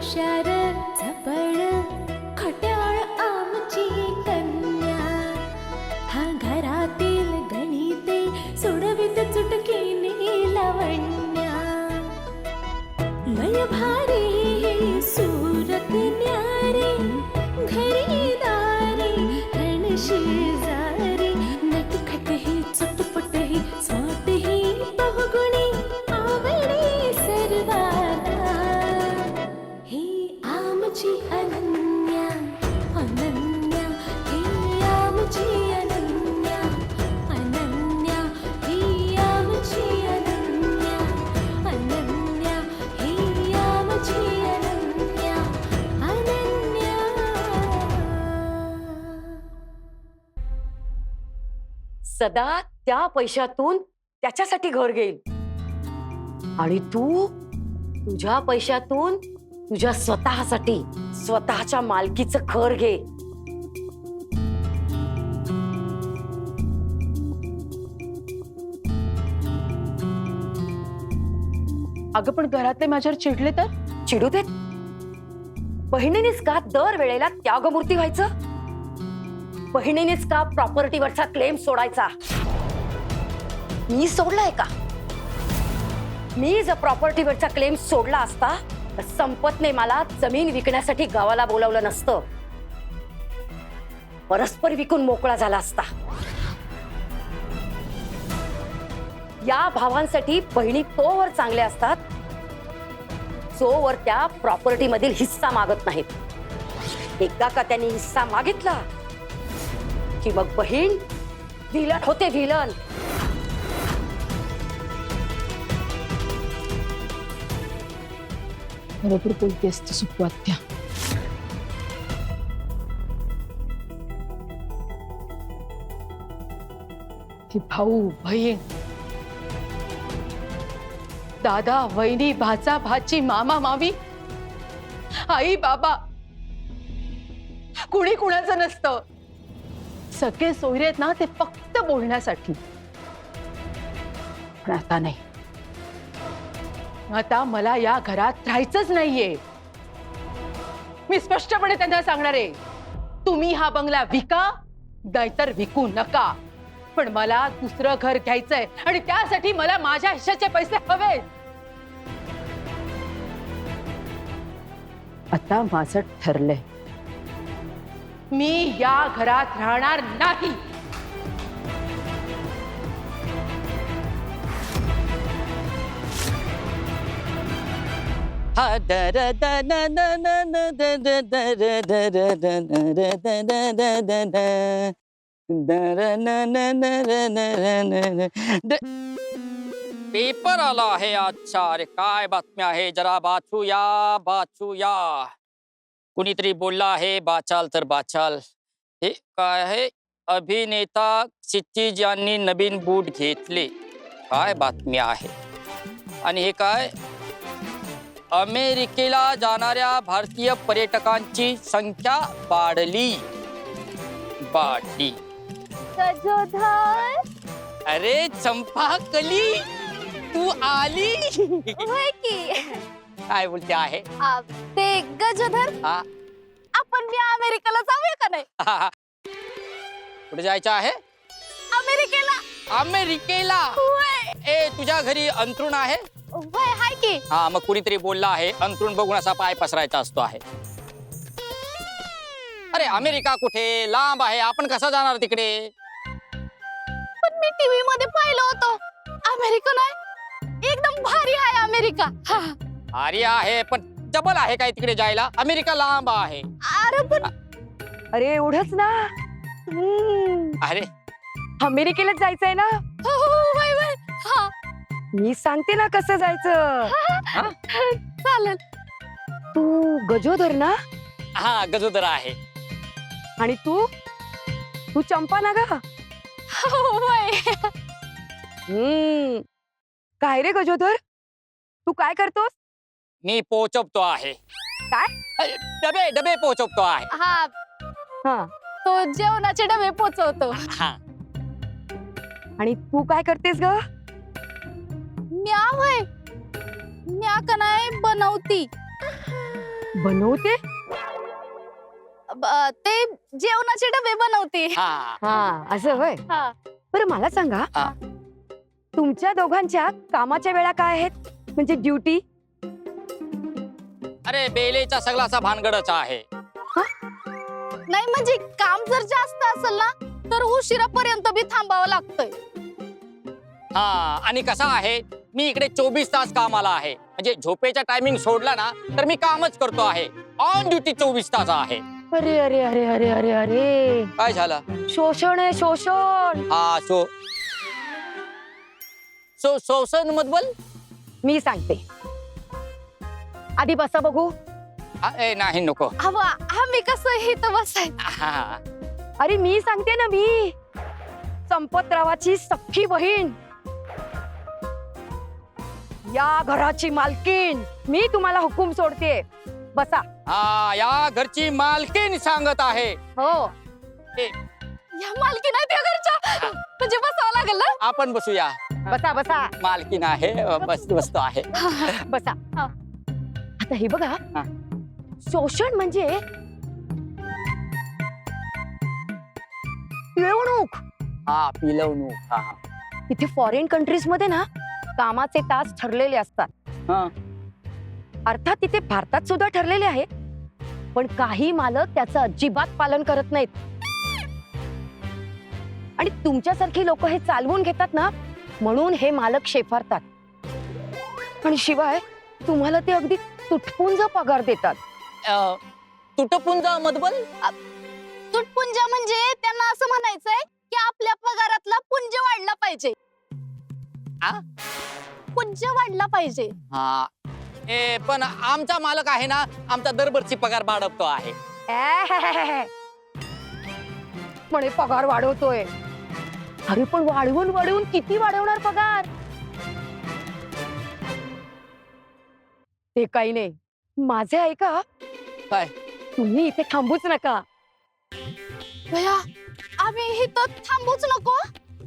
shadow सदा त्या पैशातून त्याच्यासाठी घर घेईल. आणि तू तुझ्या पैशातून तुझ्या स्वतःसाठी स्वतःच्या मालकीचं घर घे. अगं पण घरातले माझ्यावर चिडले तर? चिडू देत? बहिणीनेच का दर वेळेला त्यागमूर्ती व्हायचं? बहिणीनेच का प्रॉपर्टीवरचा क्लेम सोडायचा? मी सोडलाय का? मी जर प्रॉपर्टीवरचा क्लेम सोडला असता तर संपतने मला जमीन विकण्यासाठी गावाला बोलावलं नसतं. परस्पर विकून मोकळा झाला असता. या भावांसाठी बहिणी तोवर चांगल्या असतात जोवर त्या प्रॉपर्टीमधील हिस्सा मागत नाहीत. एकदा का त्यांनी हिस्सा मागितला की मग बहीण विलन होते विलन. बरोबर बोलतेस ती सुखवात्या की भाऊ बहीण. दादा वहिनी भाचा भाची मामा मामी. आई बाबा. कुणी कुणाचं नसतं. सगळे सोयरेत ना ते फक्त बोलण्यासाठी. पण आता नाही. आता मला या घरात राहायचंच नाहीये. मी स्पष्टपणे त्यांना सांगणार आहे तुम्ही हा बंगला विका नाहीतर विकू नका. पण मला दुसरं घर घ्यायचंय आणि त्यासाठी मला माझ्या हिश्याचे पैसे हवेत. आता माझं ठरलंय. मी या घरात राहणार नाही पेपर आला आहे आजच्या अरे काय बातम्या आहे जरा वाचूया वाचूया कुणीतरी बोलला आहे बाचाल तर बाचाल हे काय आहे अभिनेता क्षितिज यांनी नवीन बूट घेतले? काय बातमी आहे? आणि हे काय? अमेरिकेला जाणाऱ्या भारतीय पर्यटकांची संख्या वाढली. वाढली. अरे चंपा कली तू आली? होय की? काय बोलते आहे? आ, ते गजोधर? हा. आपण मी अमेरिकेला जाऊया का नाही? कुठे जायचं आहे? अमेरिकेला. अमेरिकेला? होय. ए तुझ्या घरी अंतरुण आहे? होय हाय की. हा मग कुणीतरी बोलला आहे अंतरुण बघून असा पाय पसरायचा असतो आहे. अरे अमेरिका कुठे? लांब आहे. आपण कसा जाणार तिकडे? पण मी टीव्ही मध्ये पाहिलं होतं. अमेरिका नाही एकदम भारी आहे अमेरिका. हा. अरे आहे पण डबल आहे काय तिकडे जायला? अमेरिका लांब आहे. अरे पण अरे एवढंच ना? हम्म, अरे. अमेरिकेलाच जायचंय ना? हो, हो, होय, होय. हा, मी सांगते ना कसं जायचं. चालेल. तू गजोदर ना? हा गजोदर आहे. आणि तू? तू चंपा ना ग? होय हम्म. काय रे गजोदर? तू काय करतोस? मी पोचवतो आहे. काय? अरे, डबे डबे पोचवतो आहे. हा. हा. तो जेवणाचे डबे पोचवतो. हा. आणि तू काय करतेस ग? म्या होय म्या का नाही बनवती. बनवते? ब- ते जेवणाचे डबे बनवते. हा. हा असं होय? हा. बरं मला सांगा हा. तुमच्या दोघांच्या कामाच्या वेळा काय आहेत? म्हणजे ड्युटी? अरे बेलेचा सगळा असा भानगडच आहे. नाही म्हणजे काम जर जास्त असेल ना तर उशिरापर्यंत बी थांबावं लागतंय. हा आणि कसा आहे मी इकडे चोवीस तास कामाला आहे. म्हणजे झोपेचा टायमिंग सोडला ना तर मी कामच करतो आहे. ऑन ड्युटी चोवीस तास आहे. अरे अरे अरे अरे अरे अरे. काय झालं? शोषण आहे शोषण. हा सो सो शोषण मधबल? मी सांगते. आधी बसा बघू. हा, ए, नाही नको. हवा आम्ही कसं इथं बसाय हा, अरे मी सांगते ना मी. संपतरावाची सख्खी बहीण. या घराची मालकीन मी तुम्हाला हुकूम सोडते. बसा. हा या घरची मालकीन सांगत आहे. हो. या मालकी नाही त्या घरच्या. म्हणजे बसावं लागेल ना? आपण बसूया. बसा बसा. मालकीन आहे बस बसतो आहे. बसा. हा. आता हे बघा. हा. शोषण म्हणजे पिळवणूक. हा पिलवणूक हा हा. इथे फॉरेन कंट्रीजमध्ये ना कामाचे तास ठरलेले असतात. हा. अर्थात तिथे भारतात सुद्धा ठरलेले आहे. पण काही मालक त्याचं अजिबात पालन करत नाहीत. आणि तुमच्यासारखी लोक हे चालवून घेतात ना म्हणून हे मालक शेफारतात. आणि शिवाय तुम्हाला ते अगदी तुटपुंज पगार देतात. अ, तुटपुंजा मधबल तुटपुंजा म्हणजे त्यांना असं म्हणायचंय की आपल्या पगारातला पुंज वाढला पाहिजे. आ? पुंज वाढला पाहिजे. हा. ए पण आमचा मालक आहे ना आमचा दरवर्षी पगार वाढवतो आहे. ऍ, म्हणे पगार वाढवतोय. अरे पण वाढवून वाढवून किती वाढवणार पगार? ते काही नाही. माझे ऐका. काय? तुम्ही इथे थांबूच नका. भया आम्ही इथं थांबूच नको.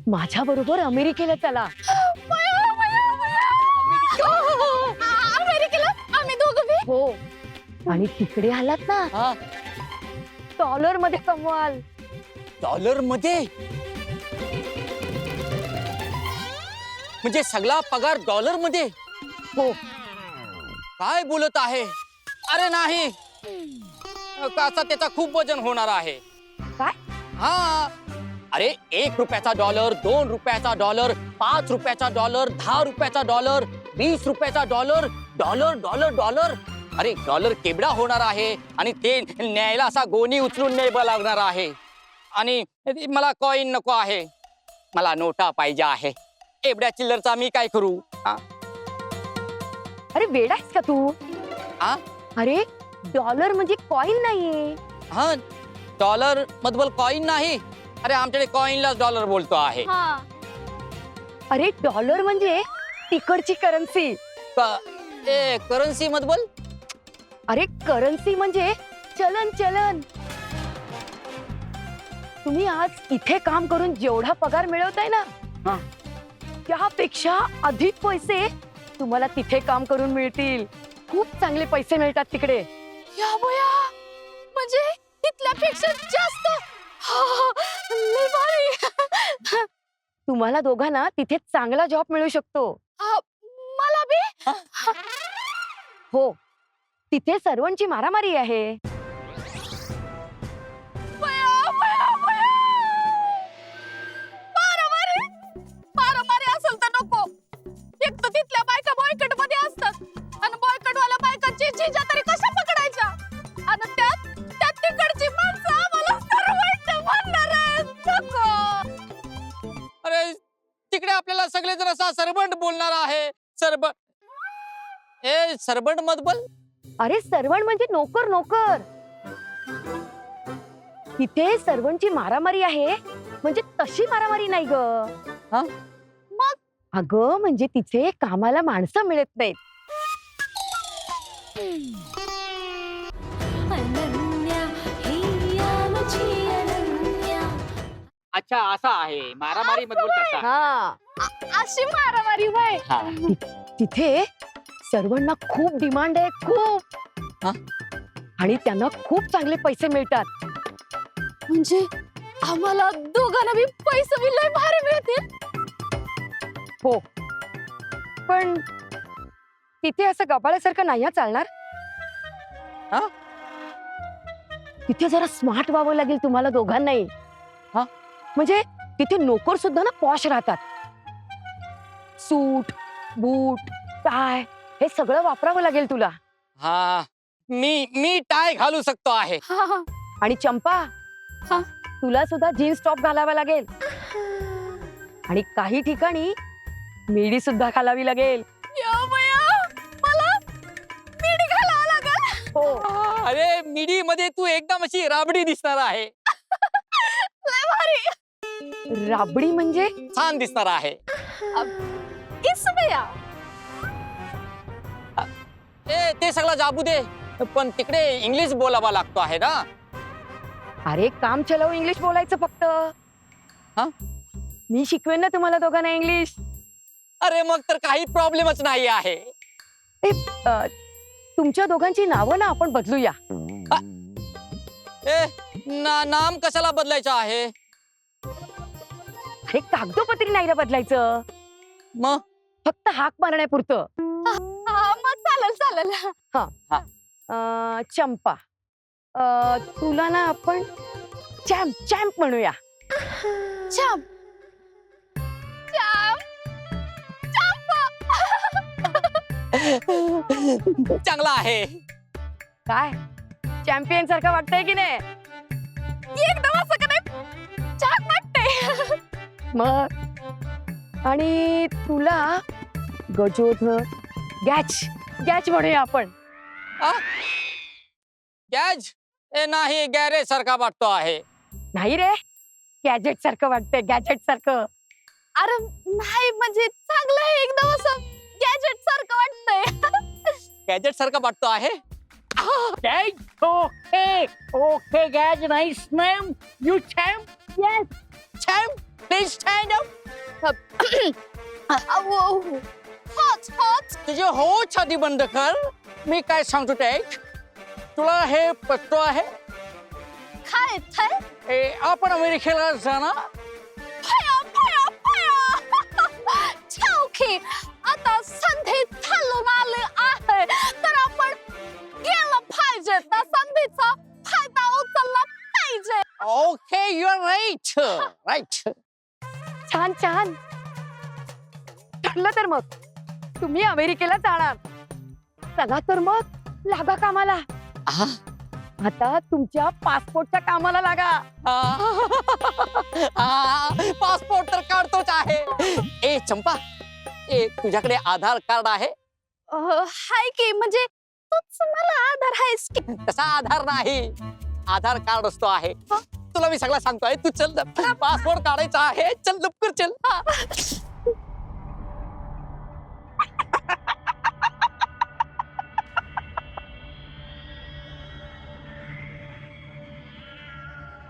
माझ्या बरोबर अमेरिकेला चला. भया, भया, भया. आ- अमेरिकेला? आम्ही दोघं बी? हो. आणि तिकडे आलात ना? हा. डॉलरमध्ये कमवाल. डॉलरमध्ये म्हणजे सगळा पगार डॉलरमध्ये हो. काय बोलत आहे? अरे नाही. काचा त्याचा खूप वजन होणार आहे. काय? हा. अरे एक रुपयाचा डॉलर दोन रुपयाचा डॉलर पाच रुपयाचा डॉलर दहा रुपयाचा डॉलर वीस रुपयाचा डॉलर डॉलर डॉलर डॉलर. अरे डॉलर केवढा होणार आहे? आणि ते न्यायला असा गोणी उचलून न्यायला लागणार आहे. आणि मला कॉईन नको आहे. मला नोटा पाहिजे आहे. एवढ्या चिल्लरचा मी काय करू? हा? अरे वेडायस का तू? आ? अरे डॉलर म्हणजे कॉइन नाहीये. हा डॉलर मधबल कॉईन नाही. अरे आमच्याकडे कॉईनलाच डॉलर बोलतो आहे. हा. अरे डॉलर म्हणजे तिकडची करन्सी क- ए करन्सी मधबल? अरे करन्सी म्हणजे चलन चलन. तुम्ही आज इथे काम करून जेवढा पगार मिळवताय ना हा. त्यापेक्षा अधिक पैसे तुम्हाला तिथे काम करून मिळतील. खूप चांगले पैसे मिळतात तिकडे. या बया म्हणजे इथल्यापेक्षा जास्त? हा, लय भारी! तुम्हाला दोघांना तिथे चांगला जॉब मिळू शकतो. हा, मला बी? हो तिथे सर्वांची मारामारी आहे. ए सरबंट मधबल? अरे सर्वण म्हणजे नोकर नोकर. तिथे सर्वांची मारामारी आहे म्हणजे तशी मारामारी नाही ग. हा? मग? अगं म्हणजे तिथे कामाला माणसं मिळत नाहीत. अनन्या ही आमची अनन्या. अच्छा असा आहे. मारामारी तसा हा. अशी मारामारी वय हा. तिथे सर्वांना खूप डिमांड आहे खूप. हा? आणि त्यांना खूप चांगले पैसे मिळतात. म्हणजे आम्हाला दोघांना बी पैसे बी लय भारी मिळतील. हो. पण तिथे असं गबाळ्यासारखं नाही हा चालणार? हा? तिथे जरा स्मार्ट व्हावं लागेल तुम्हाला दोघांनाही. हा? म्हणजे तिथे नोकर सुद्धा ना पॉश राहतात. सूट बूट टाय हे सगळं वापरावं लागेल तुला. हा मी मी टाय घालू शकतो आहे. हा, हा. आणि चंपा हा? तुला सुद्धा जीन्स टॉप घालावा लागेल. आणि काही ठिकाणी मिडी सुद्धा घालावी लागेल. या बया, मला मिडी घालावं लागल. हो. अरे मिडी मध्ये तू एकदम अशी राबडी दिसणार आहे. लय भारी. राबडी म्हणजे? छान दिसणार आहे. ए ते सगळं जाबू दे. पण तिकडे इंग्लिश बोलावा लागतो आहे ना? अरे काम चलाव इंग्लिश बोलायचं फक्त. हा? मी शिकवेन ना तुम्हाला दोघांना इंग्लिश. अरे मग तर काही प्रॉब्लेमच नाही आहे. अ, तुमच्या दोघांची नावं ना आपण बदलूया. ए ना नाम कशाला बदलायचं आहे? अरे कागदोपत्री नाही रे बदलायचं. मग फक्त हाक मारण्यापुरतं. हा चालेल चालेल. अ, चंपा. अ, तुला ना आपण चॅम्प चॅम्प म्हणूया. छान चांगला आहे. काय? चॅम्पियन सारखं वाटतंय की नाही? एकदम असं का नाही? छान वाटते मग? आणि तुला गजोधर गॅच गॅच म्हणूया आपण गॅज ए नाही गॅरेज सारखा वाटतो आहे नाही रे गॅजेट सारखं वाटतंय गॅजेट सारखं अरे नाही म्हणजे चांगलं आहे एकदम असं गॅजेट सारखं वाटतंय गॅजेट सारखा वाटतो आहे Okay, okay, guys, nice name. You champ? Yes. Champ, please stand up. Hot hot. तुझे हो छाती बंद कर. मी काय सांगतो ते ऐक. तुला हे पत्तो आहे? काय थाय ए, आपण अमेरिकेला जाणार? फया फया फया छावकी आता संधी चालून आली आहे. तर आपण गेलं पाहिजे. त्या संधीचा फायदा उचलला पाहिजे. Okay you are right right छान छान. ठरलं तर मग. तुम्ही अमेरिकेला जाणार. चला तर मग लागा कामाला. आता तुमच्या पासपोर्टच्या कामाला लागा. पासपोर्ट तर काढतोच आहे. ए चंपा ए तुझ्याकडे आधार कार्ड आहे? अह, हाय की म्हणजे तूच मला आधार आहेस की? तसा आधार नाही. आधार कार्ड असतो आहे. तुला मी सगळं सांगतोय तू चल पासपोर्ट काढायचा आहे. चल लवकर चल. हा.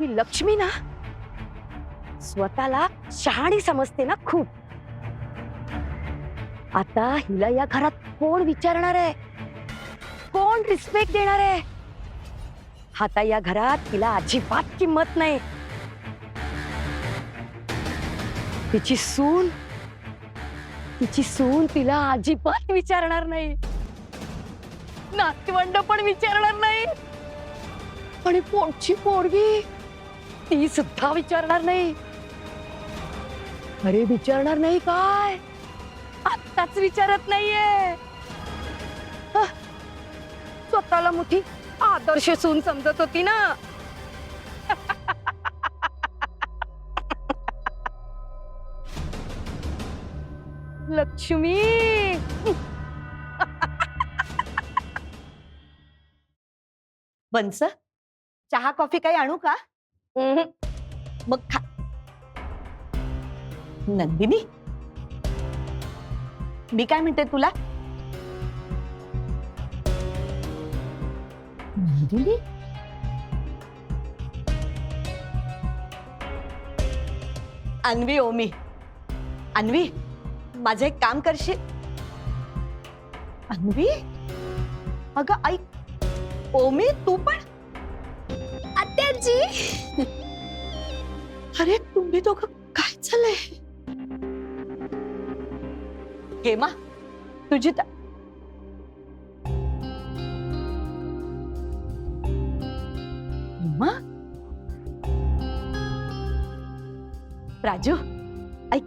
ही लक्ष्मी ना स्वतःला शहाणी समजते ना खूप. आता हिला या घरात कोण विचारणार आहे? कोण रिस्पेक्ट देणार आहे? आता या घरात तिला अजिबात किंमत नाही. तिची सून तिची सून तिला अजिबात विचारणार नाही. नातवंड पण विचारणार नाही. आणि पोटची पोरगी ती सुद्धा विचारणार नाही. अरे विचारणार नाही काय? आत्ताच विचारत नाहीये. स्वतःला मोठी आदर्श सून समजत होती ना. लक्ष्मी. बंस चहा कॉफी काही आणू का? मग खा. नंदिनी? मी काय म्हणते तुला? नंदिनी? अन्वी ओमी अन्वी, माझं एक काम करशील? अन्वी? अगं, ऐक. ओमी तू पण? आत्याजी अरे तुम्ही दोघं काय चाललंय? हेमा तुझी ता- हेमा? राजू ऐक.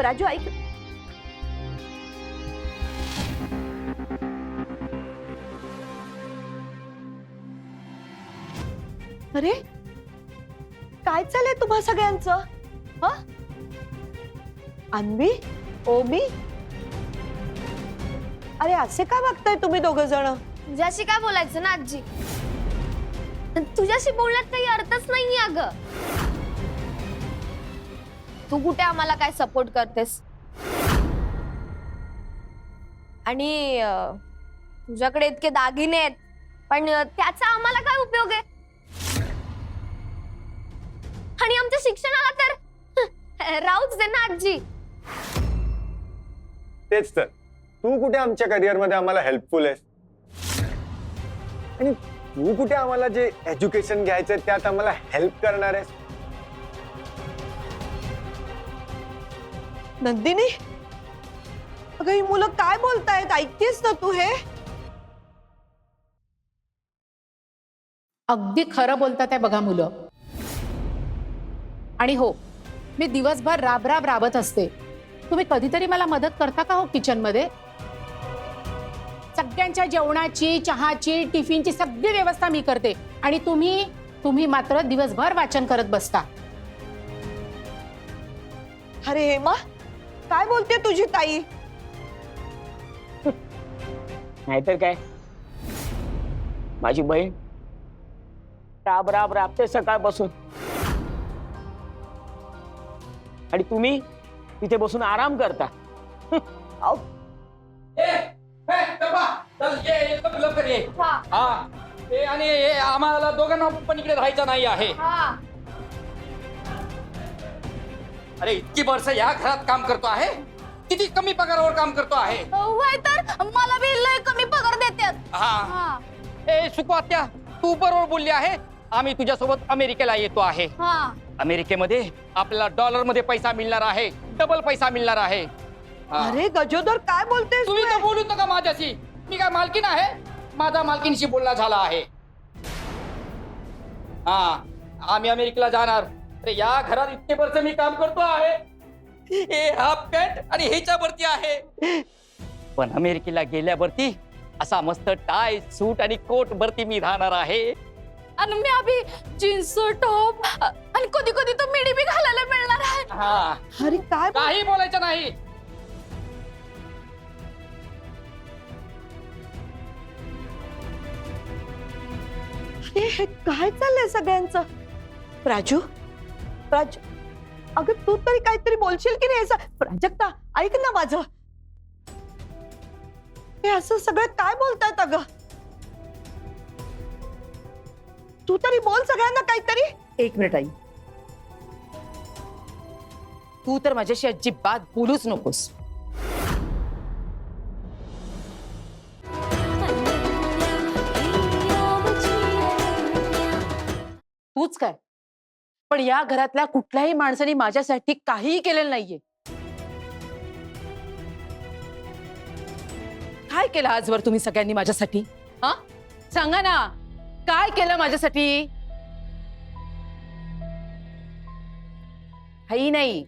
राजू ऐक. अरे काय चाललंय तुम्हा सगळ्यांचं? ह? अन्वी? ओमी? अरे असे का बघताय तुम्ही दोघ जण? तुझ्याशी काय बोलायचं ना आजी? तुझ्याशी बोलण्यात काही अर्थच नाहीये अग. तू कुठे आम्हाला काय सपोर्ट करतेस? आणि तुझ्याकडे इतके दागिने आहेत पण त्याचा आम्हाला काय उपयोग आहे? आणि आमच्या शिक्षणाला तर राहूच दे ना आजी. तेच तर. तू कुठे आमच्या करिअरमध्ये आम्हाला हेल्पफुल आहेस? आणि तू कुठे आम्हाला जे एज्युकेशन घ्यायचंय त्यात आम्हाला हेल्प करणार आहेस? नंदिनी? अगं ही मुलं काय बोलतायत? ऐकतेस ना तू हे? अगदी खरं बोलतात आहे बघा मुलं. आणि हो मी दिवसभर राब राब राबत असते. तुम्ही कधीतरी मला मदत करता का हो किचनमध्ये सगळ्यांच्या जेवणाची चहाची टिफिनची सगळी व्यवस्था मी करते आणि तुम्ही तुम्ही मात्र दिवसभर वाचन करत बसता. अरे हेमा काय बोलते तुझी ताई? नाहीतर काय? माझी बहीण राब राब राबते सकाळपासून. आणि तुम्ही तिथे बसून आराम करता. लवकर ये. हा. हा. ए, आणि हे आम्हाला दोघांना पण इकडे राहायचं नाही आहे. हा. अरे इतकी वर्ष या घरात काम करतो आहे? किती कमी पगारावर काम करतो आहे? होय तर मला बी लय कमी पगार देतात हा. हा. ए सुकवात्या तू बरोबर बोलली आहे? आम्ही तुझ्यासोबत अमेरिकेला येतो आहे. हा. अमेरिकेमध्ये आपल्याला डॉलरमध्ये पैसा मिळणार आहे. डबल पैसा मिळणार आहे. हा. अरे गजोदर काय बोलतेस तुम्ही? तर बोलू नका माझ्याशी. मी काय मालकीन आहे? माझा मालकीनशी बोलणं झाला आहे. हा आम्ही अमेरिकेला जाणार. अरे या घरात इतके वर्ष मी काम करतो आहे. हे हाफ पॅन्ट आणि ह्याच्यावरती आहे. पण अमेरिकेला गेल्यावरती असा मस्त टाय सूट आणि कोट वरती मी राहणार आहे. आणि मी अभि जीन्स टॉप आणि कधी कधी तर मिडी बी घालायला मिळणार आहे. हा. अरे काय बोल- काही बोलायचं नाही. अरे हे काय चाललंय सगळ्यांचं? राजू राजू अगं तू तरी काहीतरी बोलशील की नाही असं? प्राजक्ता ऐक ना माझं. हे असं सगळं काय बोलतायत अगं? तू तरी बोल सगळ्यांना काहीतरी. एक मिनिट आई. तू तर माझ्याशी अजिबात बोलूच नकोस. तूच काय? पण या घरातल्या कुठल्याही माणसाने माझ्यासाठी काहीही केलेलं नाहीये. काय केलं आजवर तुम्ही सगळ्यांनी माझ्यासाठी? हा? सांगा ना. काय केलं माझ्यासाठी? काही नाही.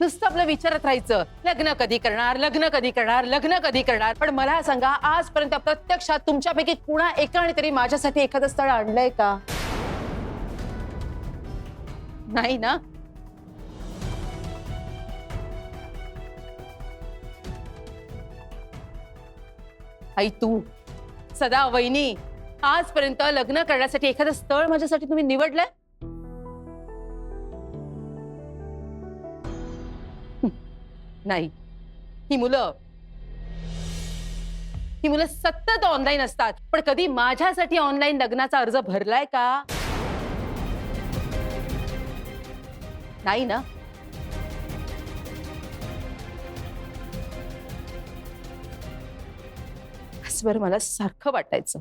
नुसतं आपलं विचारत राहायचं लग्न कधी करणार लग्न कधी करणार लग्न कधी करणार? पण मला सांगा आजपर्यंत प्रत्यक्षात तुमच्यापैकी कुणा एकाने तरी माझ्यासाठी एखादं स्थळ आणलंय का? नाही ना? आई तू सदा वहिनी आजपर्यंत लग्न करण्यासाठी एखादं स्थळ माझ्यासाठी तुम्ही निवडलंय? नाही. ही मुलं. ही मुलं सतत ऑनलाईन असतात. पण कधी माझ्यासाठी ऑनलाईन लग्नाचा अर्ज भरलाय का? नाही ना? मला सारखं वाटायचं.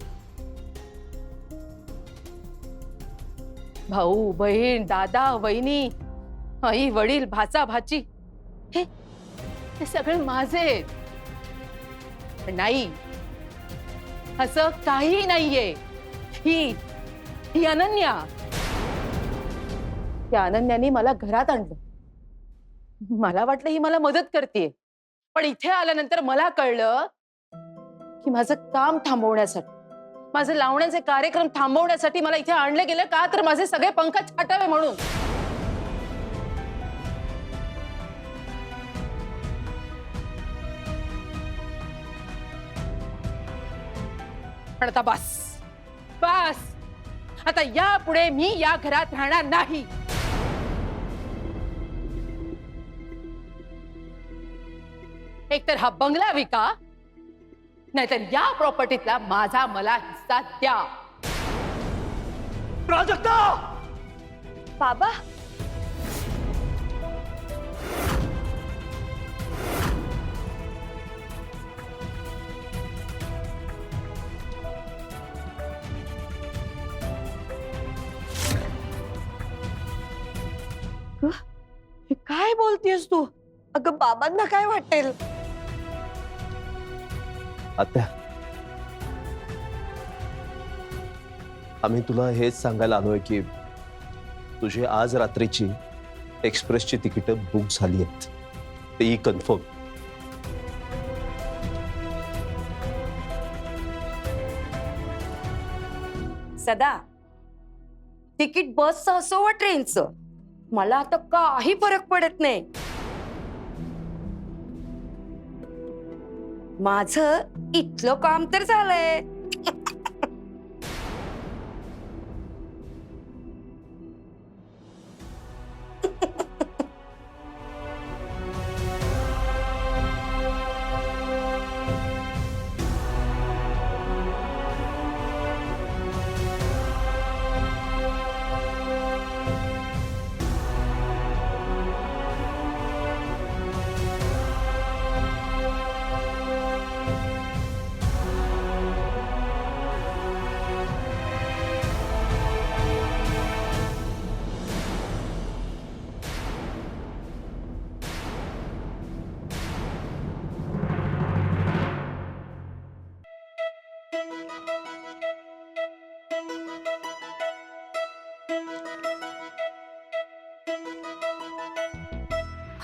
भाऊ बहीण दादा वहिनी आई वडील भाचा भाची हे हे सगळे माझे नाही असं काही नाहीये. ही ही अनन्या. त्या अनन्याने मला घरात आणलं. मला वाटलं ही मला मदत करते पण इथे आल्यानंतर मला कळलं की माझं काम थांबवण्यासाठी माझे लावण्याचे कार्यक्रम थांबवण्यासाठी मला इथे आणले गेले का? तर माझे सगळे पंख छाटावे म्हणून. पण आता बस. बस. आता यापुढे मी या घरात राहणार नाही. एकतर हा बंगला विका नाहीतर या प्रॉपर्टीतला माझा मला हिस्सा द्या. प्राजक्ता! बाबा. हे काय बोलतेस तू? अगं बाबांना काय वाटेल? आत्या आम्ही तुला हेच सांगायला आलोय की तुझी आज रात्रीची एक्सप्रेसची तिकीट बुक झाली आहेत. तेही कन्फर्म. सदा तिकीट बसचं असो वा ट्रेनचं मला आता काही फरक पडत नाही. माझं इथलं काम तर झालंय.